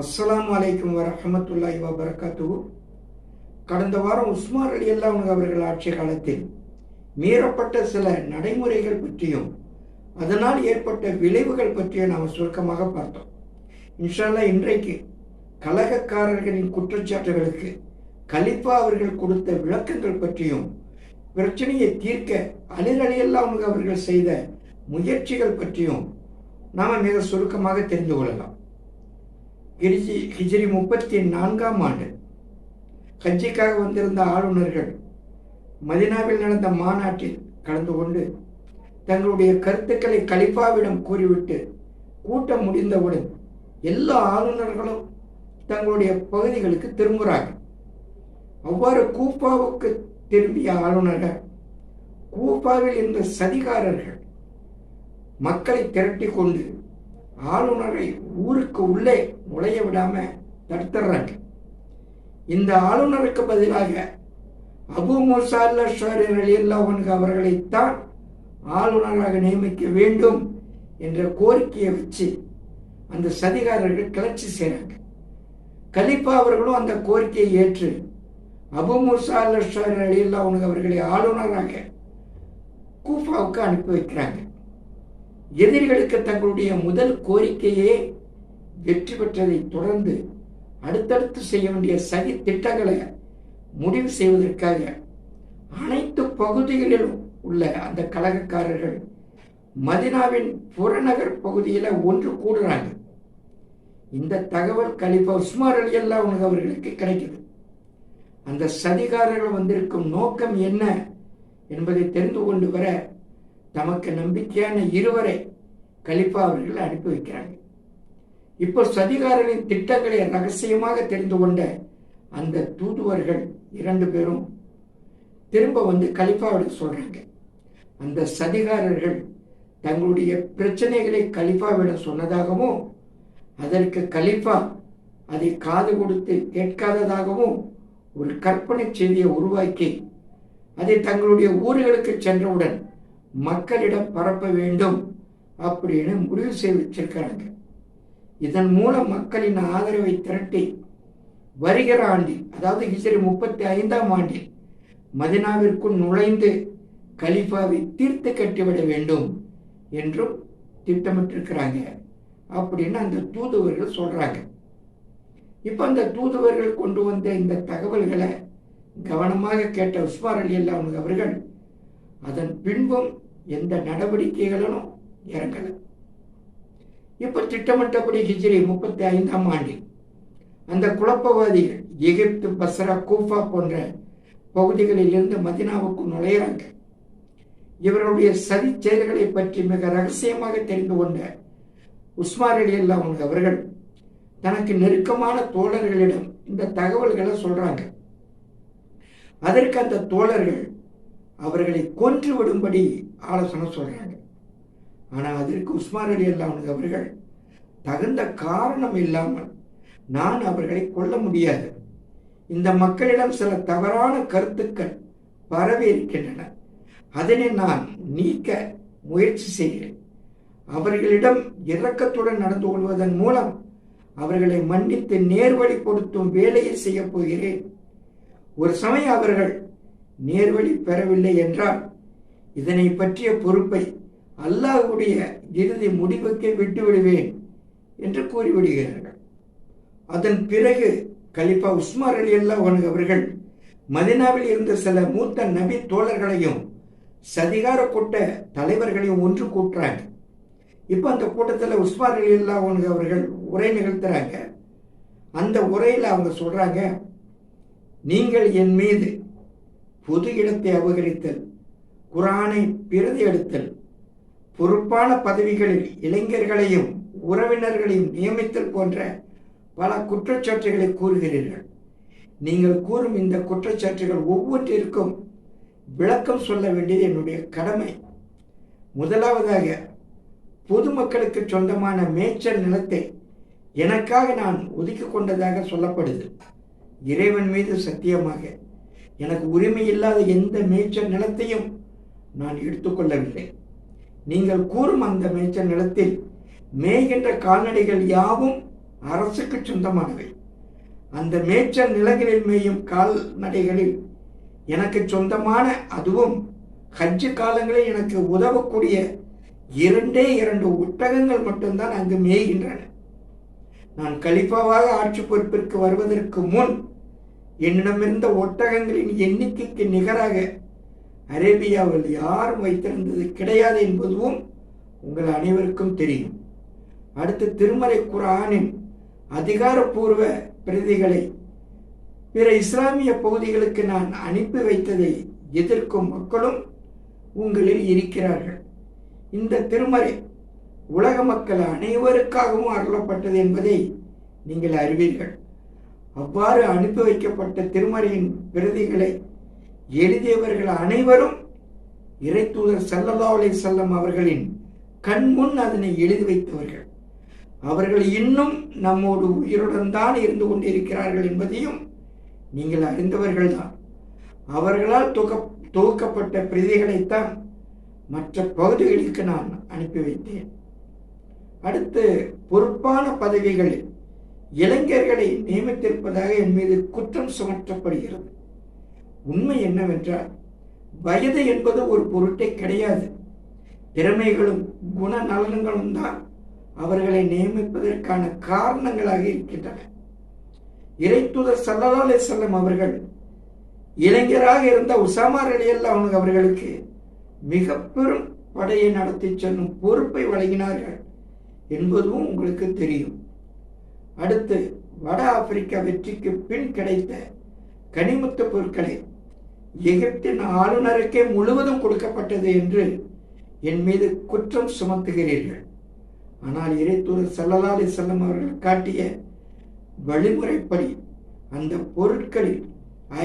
அஸ்லாம் அலைக்கும் வரஹமத்துல்லாஹி வபரகாத்து கடந்த வாரம் உஸ்மார் அலி அல்லாஹ் அவர்கள் ஆட்சி காலத்தில் மீறப்பட்ட சில நடைமுறைகள் பற்றியும் அதனால் ஏற்பட்ட விளைவுகள் பற்றியும் நாம் சுருக்கமாக பார்த்தோம். இன்ஷால்லா இன்றைக்கு கலகக்காரர்களின் குற்றச்சாட்டுகளுக்கு கலிஃபா அவர்கள் கொடுத்த விளக்கங்கள் பற்றியும் பிரச்சனையை தீர்க்க அலில் அலி அவர்கள் செய்த முயற்சிகள் பற்றியும் நாம் மிக சுருக்கமாக தெரிந்து கொள்ளலாம். கிரிஜி ஹிஜிரி முப்பத்தி நான்காம் ஆண்டு. ஹஜ்ஜிக்காக வந்திருந்த ஆளுநர்கள் மதினாவில் நடந்த மாநாட்டில் கலந்து கொண்டு தங்களுடைய கருத்துக்களை கலிஃபாவிடம் கூறிவிட்டு கூட்டம் முடிந்தவுடன் எல்லா ஆளுநர்களும் தங்களுடைய பகுதிகளுக்கு திரும்புகிறார்கள். அவ்வாறு கூப்பாவுக்கு திரும்பிய ஆளுநர்கள் கூப்பாவில் இருந்த சதிகாரர்கள் மக்களை திரட்டி கொண்டு ஆளுநரை ஊருக்கு உள்ளே நுழைய விடாம தடுத்துறாங்க. இந்த ஆளுநருக்கு பதிலாக அபு மூசா அல்லாஹ் அவர்களைத்தான் ஆளுநராக நியமிக்க வேண்டும் என்ற கோரிக்கையை வச்சு அந்த சதிகாரர்கள் கிளர்ச்சி செய்கிறாங்க கலிப்பா அவர்களும் அந்த கோரிக்கையை ஏற்று அபு மூசா அல்லாஹ் அவர்களை ஆளுநராக கூஃபாவுக்கு அனுப்பி வைக்கிறாங்க. எதிரிகளுக்கு தங்களுடைய முதல் கோரிக்கையே வெற்றி பெற்றதை தொடர்ந்து அடுத்தடுத்து செய்ய வேண்டிய சதி திட்டங்களை முடிவு செய்வதற்காக அனைத்து பகுதிகளிலும் உள்ள அந்த கழகக்காரர்கள் மதினாவின் புறநகர் பகுதியில் ஒன்று கூடுறாங்க. இந்த தகவல் கலிஃபா உஸ்மார் அலி அல்லா அவர்களுக்கு கிடைக்குது. அந்த சதிகாரர்கள் வந்திருக்கும் நோக்கம் என்ன என்பதை தெரிந்து கொண்டு வர தமக்கு நம்பிக்கையான இருவரை கலிப்பா அவர்கள் அனுப்பி வைக்கிறாங்க இப்போ சதிகாரனின் திட்டங்களை ரகசியமாக தெரிந்து கொண்ட அந்த தூதுவர்கள் இரண்டு பேரும் திரும்ப வந்து கலிஃபாவிடம் சொல்றாங்க. அந்த சதிகாரர்கள் தங்களுடைய பிரச்சனைகளை கலிஃபாவிடம் சொன்னதாகவும் அதற்கு கலிஃபா அதை காது கொடுத்து கேட்காததாகவும் ஒரு கற்பனை செய்தியை உருவாக்கி அதை தங்களுடைய ஊர்களுக்கு சென்றவுடன் மக்களிடம் பரப்ப வேண்டும் அப்படின்னு முடிவு செய்து வச்சிருக்காங்க இதன் மூலம் மக்களின் ஆதரவை திரட்டி வருகிற ஆண்டில் அதாவது ஹிஜரி முப்பத்தி ஐந்தாம் ஆண்டில் மதினாவிற்குள் நுழைந்து கலிஃபாவை தீர்த்து கட்டிவிட வேண்டும் என்றும் திட்டமிட்டிருக்கிறாங்க அப்படின்னு அந்த தூதுவர்கள் சொல்றாங்க. இப்ப அந்த தூதுவர்கள் கொண்டு வந்த இந்த தகவல்களை கவனமாக கேட்ட உஸ்மார் அலி அல்லா அவர்கள் அதன் பின்பும் எந்த நடவடிக்கைகளும் இறங்கல. இப்ப திட்டமிட்டபடி ஹிஜ்ரி முப்பத்தி ஐந்தாம் ஆண்டில் அந்த குழப்பவாதிகள் எகிப்து பஸ்ரா கூஃபா போன்ற பகுதிகளில் இருந்து மதினாவுக்கு நுழையிறாங்க. இவருடைய சதி செயல்களை பற்றி மிக ரகசியமாக தெரிந்து கொண்ட உஸ்மார் அலி அவர்கள் தனக்கு நெருக்கமான தோழர்களிடம் இந்த தகவல்களை சொல்றாங்க. அதற்கு அந்த தோழர்கள் அவர்களை கொன்று விடும்படி ஆலோசனை சொல்றாங்க. ஆனால் அதற்கு உஸ்மான் அலி அல்லாமனுக்கு அவர்கள் தகுந்த காரணம் இல்லாமல் நான் அவர்களை கொல்ல முடியாது. இந்த மக்களிடம் சில தவறான கருத்துக்கள் பரவி இருக்கின்றன. அதனை நான் நீக்க முயற்சி செய்கிறேன். அவர்களிடம் இரக்கத்துடன் நடந்து கொள்வதன் மூலம் அவர்களை மன்னித்து நேர்வழிப்படுத்தும் வேலையை செய்ய போகிறேன். ஒரு சமயம் அவர்கள் நேர்வழி பெறவில்லை என்றால் இதனை பற்றிய பொறுப்பை அல்லாஹுடைய இறுதி முடிவுக்கே விட்டுவிடுவேன் என்று கூறிவிடுகிறார்கள். அதன் பிறகு கலிஃபா உஸ்மார் அலி அல்லா அவர்கள் மதினாவில் இருந்த சில மூத்த நபி தோழர்களையும் சதிகார கூட்ட தலைவர்களையும் ஒன்று கூட்டுறாங்க. இப்போ அந்த கூட்டத்தில் உஸ்மார் அலி அல்லா அவர்கள் உரை நிகழ்த்துறாங்க. அந்த உரையில் அவங்க சொல்றாங்க நீங்கள் என் மீது பொது இடத்தை அபகரித்தல் குரானை பிரதி எடுத்தல் பொறுப்பான பதவிகளில் இளைஞர்களையும் உறவினர்களையும் நியமித்தல் போன்ற பல குற்றச்சாட்டுகளை கூறுகிறீர்கள். நீங்கள் கூறும் இந்த குற்றச்சாட்டுகள் ஒவ்வொன்றிற்கும் விளக்கம் சொல்ல வேண்டியது என்னுடைய கடமை. முதலாவதாக பொதுமக்களுக்கு சொந்தமான மேய்ச்சல் நிலத்தை எனக்காக நான் ஒதுக்கி கொண்டதாக சொல்லப்படுது. இறைவன் மீது சத்தியமாக எனக்கு உரிமை இல்லாத எந்த மேய்ச்சல் நிலத்தையும் நான் எடுத்துக்கொள்ளவில்லை. நீங்கள் கூறும் அந்த மேய்ச்சல் நிலத்தில் மேய்கின்ற கால்நடைகள் யாவும் அரசுக்கு சொந்தமானவை. அந்த மேய்ச்சல் நிலங்களில் மேயும் கால்நடைகளில் எனக்கு சொந்தமான அதுவும் ஹஜ்ஜு காலங்களில் எனக்கு உதவக்கூடிய இரண்டே இரண்டு ஒட்டகங்கள் மட்டும்தான் அங்கு மேய்கின்றன. நான் கலிப்பாவாக ஆட்சி பொறுப்பிற்கு வருவதற்கு முன் என்னிடமிருந்த ஒட்டகங்களின் எண்ணிக்கைக்கு நிகராக அரேபியாவில் யாரும் வைத்திருந்தது கிடையாது என்பதுவும் உங்கள் அனைவருக்கும் தெரியும். அடுத்து திருமலை குரானின் அதிகாரப்பூர்வ பிரதிகளை பிற இஸ்லாமிய பகுதிகளுக்கு நான் அனுப்பி வைத்ததை எதிர்க்கும் மக்களும் உங்களில் இருக்கிறார்கள். இந்த திருமறை உலக மக்கள் அனைவருக்காகவும் அருளப்பட்டது என்பதை நீங்கள் அறிவீர்கள். அவ்வாறு அனுப்பி வைக்கப்பட்ட திருமறையின் பிரதிகளை எழுதியவர்கள் அனைவரும் இறைத்தூதர் தூதர் சல்லல்லா அலை செல்லம் அவர்களின் கண்முன் அதனை எழுதி வைத்தவர்கள். அவர்கள் இன்னும் நம்மோடு உயிருடன் தான் இருந்து கொண்டிருக்கிறார்கள் என்பதையும் நீங்கள் அறிந்தவர்கள் தான். அவர்களால் தொக தொகுக்கப்பட்ட பிரதிகளைத்தான் மற்ற பகுதிகளுக்கு நான் அனுப்பி வைத்தேன். அடுத்து பொறுப்பான பதவிகளில் இளைஞர்களை நியமித்திருப்பதாக என் மீது குற்றம் சுமற்றப்படுகிறது. உண்மை என்னவென்றால் வயது என்பது ஒரு பொருட்டே கிடையாது. திறமைகளும் குணநலன்களும் தான் அவர்களை நியமிப்பதற்கான காரணங்களாக இருக்கின்றன. இறைத்துதர் சல்லாலே செல்லம் அவர்கள் இளைஞராக இருந்த உசாமா அவனுக்கு அவர்களுக்கு மிக பெரும் படையை நடத்தி செல்லும் பொறுப்பை வழங்கினார்கள் என்பதும் உங்களுக்கு தெரியும். அடுத்து வட ஆப்பிரிக்கா வெற்றிக்கு பின் கிடைத்த கனிமுத்த பொருட்களை எகிப்தின் ஆளுநருக்கே முழுவதும் கொடுக்கப்பட்டது என்று என் மீது குற்றம் சுமத்துகிறீர்கள். ஆனால் இறைத்தூர் சல்லல்லா செல்லம் அவர்கள் காட்டிய வழிமுறைப்படி அந்த பொருட்களில்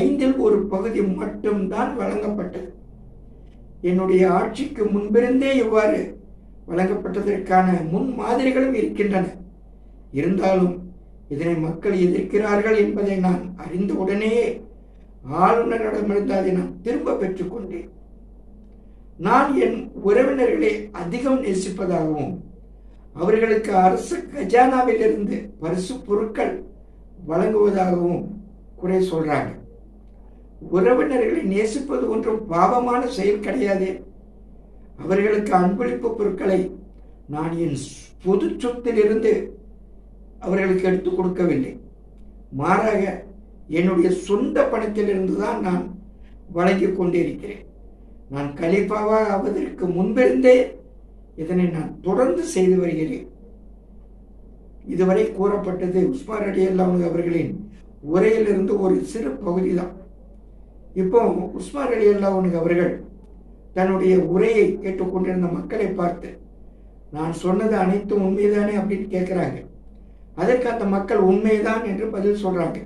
ஐந்தில் ஒரு பகுதி மட்டும்தான் வழங்கப்பட்டது. என்னுடைய ஆட்சிக்கு முன்பிருந்தே இவ்வாறு வழங்கப்பட்டதற்கான முன் மாதிரிகளும் இருக்கின்றன. இருந்தாலும் இதனை மக்கள் எதிர்க்கிறார்கள் என்பதை நான் அறிந்த உடனேயே ஆளுநரிடமிருந்து அதை நான் திரும்ப பெற்றுக்கொண்டேன் நான் என் உறவினர்களை அதிகம் நேசிப்பதாகவும் அவர்களுக்கு அரசு கஜானாவிலிருந்து பரிசு பொருட்கள் வழங்குவதாகவும் குறை சொல்றாங்க. உறவினர்களை நேசிப்பது ஒன்றும் பாவமான செயல் கிடையாது. அவர்களுக்கு அன்பளிப்பு பொருட்களை நான் என் பொது சொத்திலிருந்து அவர்களுக்கு எடுத்து கொடுக்கவில்லை. மாறாக என்னுடைய சொந்த பணத்திலிருந்து தான் நான் வழங்கி கொண்டிருக்கிறேன் நான் கலிப்பாவாக ஆவதற்கு முன்பிருந்தே இதனை நான் தொடர்ந்து செய்து வருகிறேன். இதுவரை கூறப்பட்டது உஸ்மான் அடி அல்லாஹ் அவர்களின் உரையிலிருந்து ஒரு சிறு பகுதி தான் இப்போ உஸ்மான் அலி அல்லாஹ் அவர்கள் தன்னுடைய உரையை கேட்டுக்கொண்டிருந்த மக்களை பார்த்து நான் சொன்னது அனைத்தும் உண்மைதானே அப்படின்னு கேட்குறாங்க அதற்கு அந்த மக்கள் உண்மைதான் என்று பதில் சொல்றாங்க.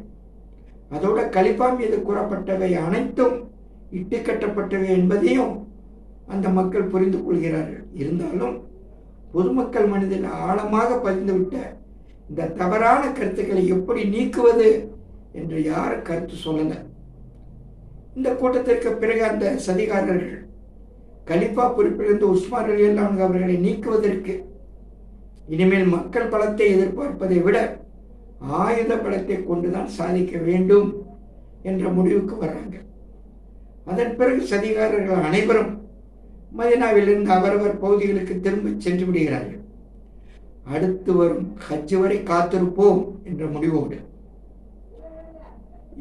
அதோட கலிபா மீது கூறப்பட்டவை அனைத்தும் இட்டு கட்டப்பட்டவை என்பதையும் அந்த மக்கள் புரிந்து கொள்கிறார்கள். இருந்தாலும் பொதுமக்கள் மனதில் ஆழமாக பதிந்துவிட்ட இந்த தவறான கருத்துக்களை எப்படி நீக்குவது என்று யாரும் கருத்து சொல்லல. இந்த கூட்டத்திற்கு பிறகு அந்த சதிகாரர்கள் கலிப்பா பொறுப்பிலிருந்து உஸ்மான் அலி அவர்களை நீக்குவதற்கு இனிமேல் மக்கள் பலத்தை எதிர்பார்ப்பதை விட ஆயுத பலத்தை கொண்டுதான் சாதிக்க வேண்டும் என்ற முடிவுக்கு வர்றாங்க. அதன் பிறகு சதிகாரர்கள் அனைவரும் மதினாவிலிருந்து அவரவர் பகுதிகளுக்கு திரும்ப சென்று விடுகிறார்கள். அடுத்து வரும் ஹஜ் வரை காத்திருப்போம் என்ற முடிவோடு.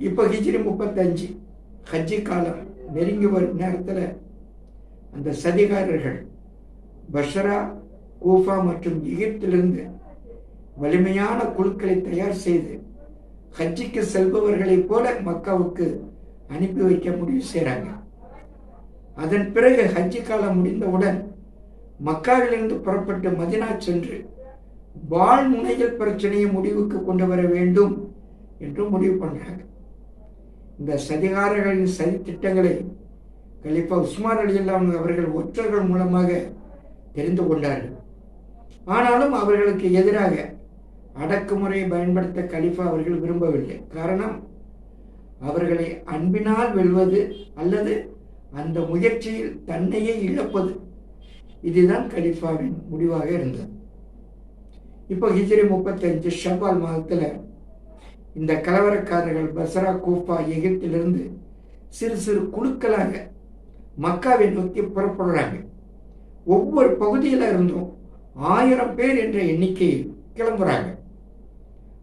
இப்போ ஹிஜ்ரி முப்பத்தஞ்சு ஹஜ்ஜி காலம் நெருங்கி வரும் நேரத்தில் அந்த சதிகாரர்கள் பஷரா கூஃபா மற்றும் எகிப்திலிருந்து வலிமையான குழுக்களை தயார் செய்து ஹஜ்ஜிக்கு செல்பவர்களைப் போல மக்காவுக்கு அனுப்பி வைக்க முடிவு செய்கிறாங்க. அதன் பிறகு ஹஜ்ஜி காலம் முடிந்தவுடன் மக்காவிலிருந்து புறப்பட்டு மதினா சென்று வாழ் முனைகள் பிரச்சனையை முடிவுக்கு கொண்டு வர வேண்டும் என்று முடிவு பண்ணுறாங்க இந்த சதிகாரர்களின் சதி திட்டங்களை கலிப்பா உஸ்மான் அலி அவர்கள் ஒற்றர்கள் மூலமாக தெரிந்து கொண்டார்கள். ஆனாலும் அவர்களுக்கு எதிராக அடக்குமுறையை பயன்படுத்த கலிஃபா அவர்கள் விரும்பவில்லை. காரணம் அவர்களை அன்பினால் வெல்வது அல்லது அந்த முயற்சியில் தன்னையே இழப்பது. இதுதான் கலிஃபாவின் முடிவாக இருந்தது. இப்போ ஹிஜ்ரி முப்பத்தஞ்சு ஷபால் மாதத்தில் இந்த கலவரக்காரர்கள் பசரா கூஃபா எகிப்திலிருந்து சிறு சிறு குழுக்களாக மக்காவை நோக்கி புறப்படுறாங்க. ஒவ்வொரு பகுதியில் இருந்தும் ஆயிரம் பேர் என்ற எண்ணிக்கையில் கிளம்புறாங்க.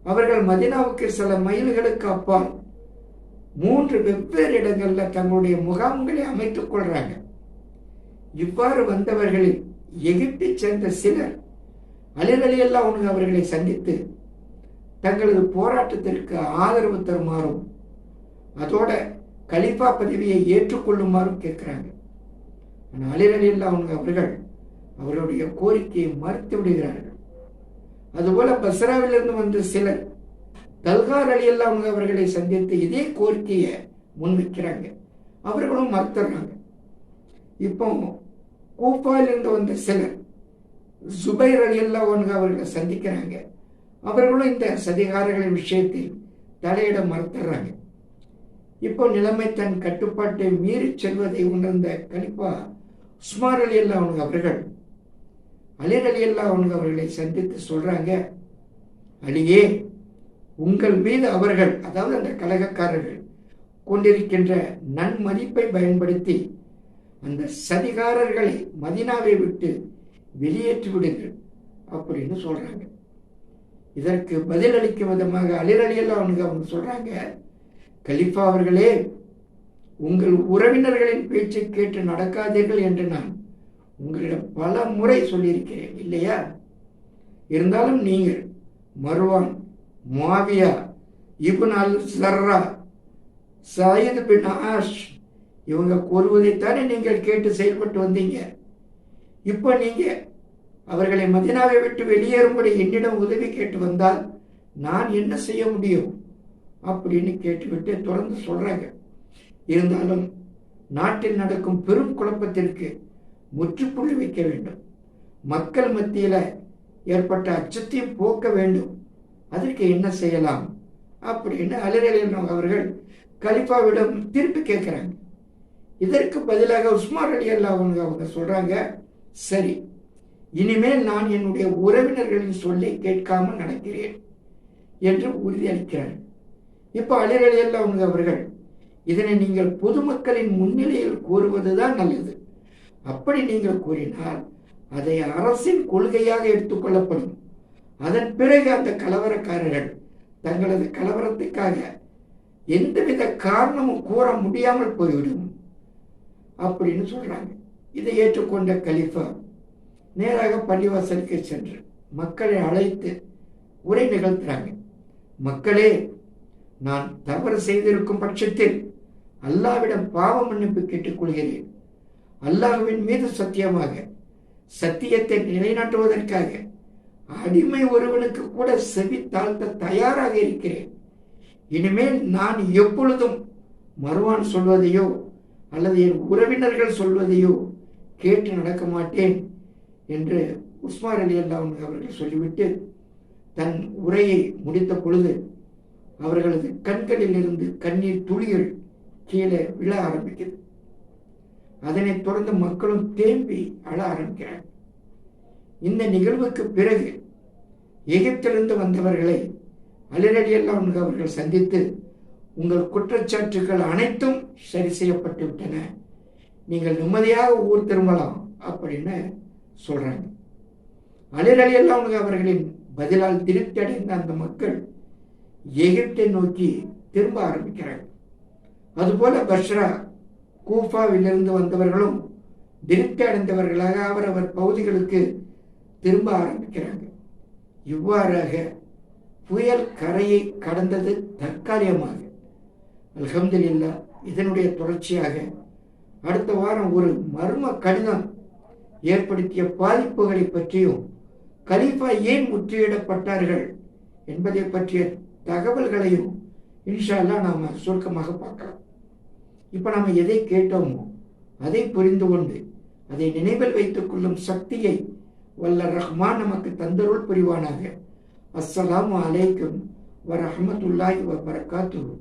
அவர்கள் மதினாவுக்கு சில மைல்களுக்கு அப்பால் மூன்று வெவ்வேறு இடங்களில் தங்களுடைய முகாம்களை அமைத்துக் கொள்றாங்க. இவ்வாறு வந்தவர்களில் எகிப்தை சேர்ந்த சிலர் அலிரலியெல்லாம் உனக்கு அவர்களை சந்தித்து தங்களது போராட்டத்திற்கு ஆதரவு தருமாறும் அதோட கலிஃபா பதவியை ஏற்றுக்கொள்ளுமாறும் கேட்கிறாங்க. ஆனால் அலிரலியெல்லாம் உனக்கு அவர்கள் அவருடைய கோரிக்கையை மறுத்து விடுகிறார்கள். அதுபோல பஸ்ராவிலிருந்து வந்த சிலர் தல்கார் அலி அவங்க அவர்களை சந்தித்து இதே கோரிக்கையை முன்வைக்கிறாங்க. அவர்களும் மறுத்துறாங்க. இப்போ கூப்பாலிருந்து வந்த சிலர் சுபைர் அலி அவங்க அவர்களை சந்திக்கிறாங்க. அவர்களும் இந்த சதிகாரர்களின் விஷயத்தில் தலையிட மறுத்துறாங்க. இப்போ நிலைமை தன் கட்டுப்பாட்டை மீறி செல்வதை உணர்ந்த கலிப்பா உஸ்மார் அலி அவங்க அவர்கள் அலிர் அலி அவர்களை சந்தித்து சொல்றாங்க. அலியே உங்கள் மீது அவர்கள் அதாவது அந்த கழகக்காரர்கள் கொண்டிருக்கின்ற நன்மதிப்பை பயன்படுத்தி அந்த சதிகாரர்களை மதினாவை விட்டு வெளியேற்றி விடுங்கள் அப்படின்னு சொல்றாங்க. இதற்கு பதிலளிக்கும் விதமாக அலிரலியெல்லாம் அவங்க அவங்க சொல்றாங்க கலிஃபா அவர்களே உங்கள் உறவினர்களின் பேச்சை கேட்டு நடக்காதீர்கள் என்று நான் உங்களிடம் பல முறை சொல்லியிருக்கிறேன் இல்லையா? இருந்தாலும் நீங்கள் Marwan Muawiya ibn al Sarrah Saeed bin Ash இவங்க கூறுவதைத்தானே நீங்கள் கேட்டு செயல்பட்டு வந்தீங்க. இப்போ நீங்கள் அவர்களை மதினாவை விட்டு வெளியேறும்படி என்னிடம் உதவி கேட்டு வந்தால் நான் என்ன செய்ய முடியும்? அப்படின்னு கேட்டுவிட்டு தொடர்ந்து சொல்கிறாங்க இருந்தாலும் நாட்டில் நடக்கும் பெரும் குழப்பத்திற்கு முற்றுப்புள்ளி வைக்க வேண்டும். மக்கள் மத்தியில ஏற்பட்ட அச்சத்தையும் போக்க வேண்டும். அதற்கு என்ன செய்யலாம்? அப்படின்னு அலிரலியன் அவர்கள் கலிஃபாவிடம் திருப்பி கேட்குறாங்க. இதற்கு பதிலாக உஸ்மான் அலி அல்லா அவங்க அவங்க சொல்றாங்க சரி இனிமேல் நான் என்னுடைய உறவினர்களின் சொல்லை கேட்காமல் நடக்கிறேன் என்று உறுதியளிக்கிறார் இப்போ அலிரலி அல்லா அவங்க அவர்கள் இதனை நீங்கள் பொதுமக்களின் முன்னிலையில் கூறுவதுதான் நல்லது. அப்படி நீங்கள் கூறினால் அதை அரசின் கொள்கையாக எடுத்துக்கொள்ளப்படும் அதன் பிறகு அந்த கலவரக்காரர்கள் தங்களது கலவரத்துக்காக எந்தவித காரணமும் கூற முடியாமல் போய்விடும். அப்படின்னு சொல்றாங்க. இதை ஏற்றுக்கொண்ட கலிஃபா நேராக பள்ளிவாசலுக்கு சென்று மக்களை அழைத்து உரை நிகழ்த்துறாங்க. மக்களே நான் தவறு செய்திருக்கும் பட்சத்தில் அல்லாவிடம் பாவ மன்னிப்பு கேட்டுக்கொள்கிறேன். அல்லாஹுவின் மீது சத்தியமாக சத்தியத்தை நிலைநாட்டுவதற்காக அடிமை ஒருவனுக்கு கூட செவி தாழ்த்த தயாராக இருக்கிறேன். இனிமேல் நான் எப்பொழுதும் மறுவான் சொல்வதையோ அல்லது என் உறவினர்கள் சொல்வதையோ கேட்டு நடக்க மாட்டேன் என்று உஸ்மான் அலி அல்லா அவர்கள் சொல்லிவிட்டு தன் உரையை முடித்த பொழுது அவர்களது கண்களில் இருந்து கண்ணீர் துளிகள் கீழே விழ ஆரம்பிக்கிறது அதனைத் தொடர்ந்து மக்களும் தேம்பி அழ ஆரம்பிக்கிறார் இந்த நிகழ்வுக்கு பிறகு எகிப்திலிருந்து வந்தவர்களை அலிரடியெல்லாம் அவர்கள் சந்தித்து உங்கள் குற்றச்சாட்டுகள் அனைத்தும் சரி செய்யப்பட்டு விட்டன. நீங்கள் நிம்மதியாக ஊர் திரும்பலாம் அப்படின்னு சொல்றாங்க. அலிரடியெல்லாம் அவர்களின் பதிலால் திருப்தி அடைந்த அந்த மக்கள் எகிப்தை நோக்கி திரும்ப ஆரம்பிக்கிறார்கள். அதுபோல பஷ்ரா கூஃபாவிலிருந்து வந்தவர்களும் திருப்தி அடைந்தவர்களாக அவரவர் பகுதிகளுக்கு திரும்ப ஆரம்பிக்கிறாங்க. இவ்வாறாக புயல் கரையை கடந்தது தற்காலிகமாக. அல்ஹம்துலில்லா இதனுடைய தொடர்ச்சியாக அடுத்த வாரம் ஒரு மர்ம கடிதம் ஏற்படுத்திய பாதிப்புகளை பற்றியும் கலீஃபா ஏன் முற்றுகையிடப்பட்டார்கள் என்பதை பற்றிய தகவல்களையும் இன்ஷா நாம் சுருக்கமாக பார்க்கலாம். இப்போ நாம் எதை கேட்டோமோ அதை புரிந்து கொண்டு அதை நினைவில் வைத்துக் கொள்ளும் சக்தியை வல்ல ரஹ்மான் நமக்கு தந்தருள் புரிவானாக. அஸ்ஸலாமு அலைக்கும் வரஹமத்துல்லாஹி வபரகாத்துஹு.